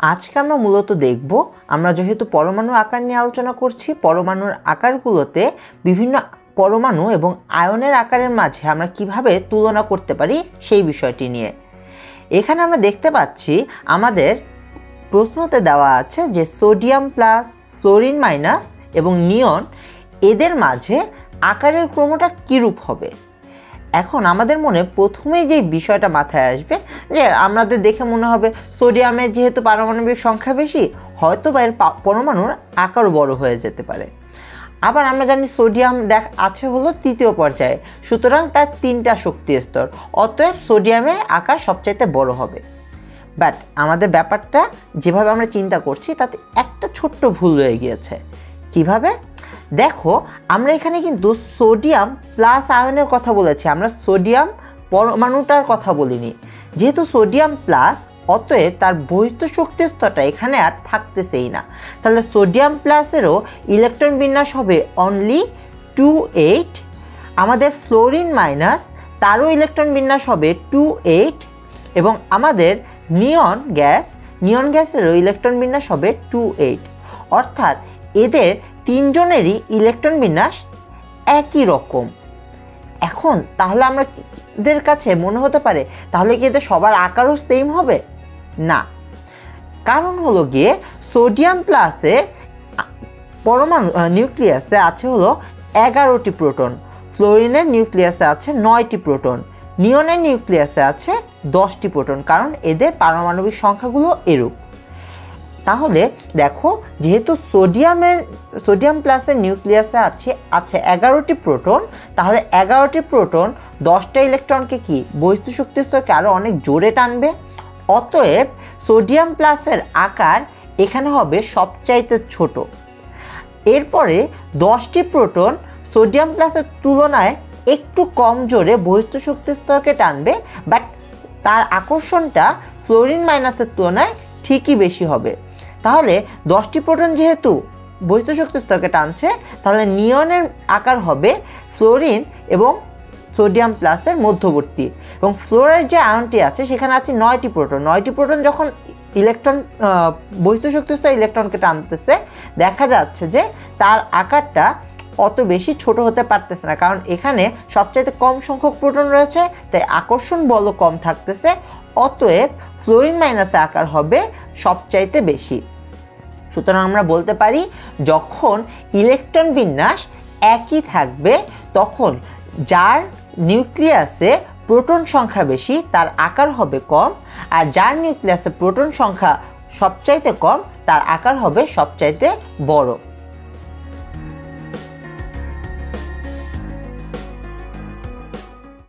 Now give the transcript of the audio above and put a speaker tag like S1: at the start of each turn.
S1: আজকে আমরা মূলত দেখব, আমরা যেহেতু পরমাণুর আকার নিয়ে আলোচনা করছি, পরমাণুর আকারগুলোতে বিভিন্ন পরমাণু এবং আয়নের আকারের মাঝে আমরা কীভাবে তুলনা করতে পারি সেই বিষয়টি নিয়ে। এখানে আমরা দেখতে পাচ্ছি, আমাদের প্রশ্নতে দেওয়া আছে যে সোডিয়াম প্লাস ফ্লোরিন মাইনাস এবং নিয়ন এদের মাঝে আকারের ক্রমটা কীরূপ হবে? এখন আমাদের মনে প্রথমেই যে বিষয়টা মাথায় আসবে, যে আমাদের দেখে মনে হবে সোডিয়ামের যেহেতু পারমাণবিক সংখ্যা বেশি, হয়তো বা এর পরমাণুর আকারও বড় হয়ে যেতে পারে। আবার আমরা জানি সোডিয়াম দেখ, আছে হলো তৃতীয় পর্যায়ে, সুতরাং তার তিনটা শক্তি স্তর, অতএব সোডিয়ামের আকার সবচাইতে বড় হবে। বাট আমাদের ব্যাপারটা যেভাবে আমরা চিন্তা করছি, তাতে একটা ছোট্ট ভুল রয়ে গিয়েছে। কীভাবে? দেখো, আমরা এখানে কিন্তু সোডিয়াম প্লাস আয়নের কথা বলেছি। আমরা সোডিয়াম পরমাণুটার কথা বলিনি। যেহেতু সোডিয়াম প্লাস অতএব তার বহিস্থ শক্তি স্তরটা এখানে আর থাকতেছেই না। তাহলে সোডিয়াম প্লাসেরও ইলেকট্রন বিন্যাস হবে অনলি টু এইট আমাদের ফ্লোরিন মাইনাস তারও ইলেকট্রন বিন্যাস হবে টু এইট এবং আমাদের নিয়ন গ্যাস, নিয়ন গ্যাসেরও ইলেকট্রন বিন্যাস হবে টু এইট অর্থাৎ এদের তিনজনেরই ইলেকট্রন বিন্যাস একই রকম। এখন তাহলে আমরা এদের কাছে মনে হতে পারে, তাহলে কি এদের সবার আকারও সেম হবে? না। কারণ হলো গিয়ে সোডিয়াম প্লাসের পরমাণু নিউক্লিয়াসে আছে হলো এগারোটি প্রোটন ফ্লোরিনের নিউক্লিয়াসে আছে নয়টি প্রোটন নিয়নের নিউক্লিয়াসে আছে দশটি প্রোটন কারণ এদের পারমাণবিক সংখ্যাগুলো এরূপ। তাহলে দেখো, যেহেতু সোডিয়ামের, সোডিয়াম প্লাসের নিউক্লিয়াসে আছে আছে এগারোটি প্রোটন, তাহলে এগারোটি প্রোটন দশটা ইলেকট্রনকে কি বস্তু শক্তি স্তরকে আরও অনেক জোরে টানবে। অতএব সোডিয়াম প্লাসের আকার এখানে হবে সবচাইতে ছোট। এরপরে দশটি প্রোটন সোডিয়াম প্লাসের তুলনায় একটু কম জোরে বহিস্থ শক্তি স্তরকে টানবে, বাট তার আকর্ষণটা ফ্লোরিন মাইনাসের তুলনায় ঠিকই বেশি হবে। তাহলে দশটি প্রোটন যেহেতু বহিস্থ শক্তি স্তরকে টানছে, তাহলে নিয়নের আকার হবে ফ্লোরিন এবং সোডিয়াম প্লাসের মধ্যবর্তী। এবং ফ্লোরের যে আয়নটি আছে, সেখানে আছে নয়টি প্রোটন। নয়টি প্রোটন যখন ইলেকট্রন বহিস্থ শক্তিস্তর ইলেকট্রনকে টানতেছে, দেখা যাচ্ছে যে তার আকারটা অত বেশি ছোট হতে পারতেছে না। কারণ এখানে সবচাইতে কম সংখ্যক প্রোটন রয়েছে, তাই আকর্ষণ বলও কম থাকতেছে, অতএব ফ্লোরিন মাইনাসে আকার হবে সবচাইতে বেশি। সুতরাং আমরা বলতে পারি, যখন ইলেকট্রন বিন্যাস একই থাকবে, তখন যার নিউক্লিয়াসে প্রোটন সংখ্যা বেশি, তার আকার হবে কম, আর যার নিউক্লিয়াসে প্রোটন সংখ্যা সবচাইতে কম, তার আকার হবে সবচাইতে বড়।